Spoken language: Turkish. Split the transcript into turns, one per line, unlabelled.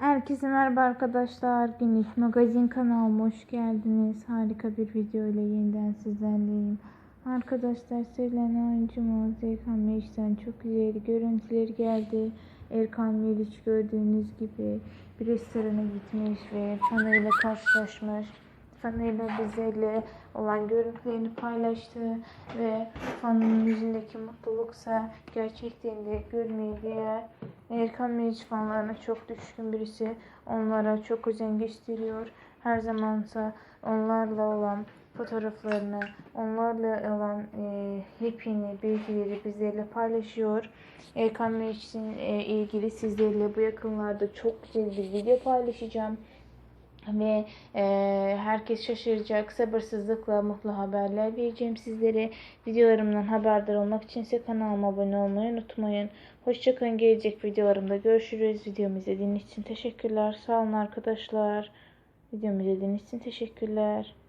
Herkese merhaba arkadaşlar. Güneş Magazin kanalıma hoş geldiniz. Harika bir video ile yeniden sizlerleyim. Arkadaşlar sevilen oyuncumuz Erkan Meriç'ten çok güzel görüntüler geldi. Erkan Meriç gördüğünüz gibi bir restorana gitmiş ve fanıyla karşılaşmış. Fanıyla bizlerle olan görüntülerini paylaştı ve fanının yüzündeki mutluluksa gerçekten de görmeye değer. Erkan Meriç fanlarına çok düşkün birisi. Onlara çok özen gösteriyor. Her zamansa onlarla olan fotoğraflarını, onlarla olan e, yepyeni bilgileri bizlerle paylaşıyor. Erkan Meriç'in e, ilgili sizlerle bu yakınlarda çok güzel bir video paylaşacağım ve e, herkes şaşıracak. Sabırsızlıkla mutlu haberler vereceğim sizlere. Videolarımdan haberdar olmak için ise kanalıma abone olmayı unutmayın. Hoşçakalın. Gelecek videolarımda görüşürüz. Videomu izlediğiniz için teşekkürler. Sağ olun arkadaşlar. Videomu izlediğiniz için teşekkürler.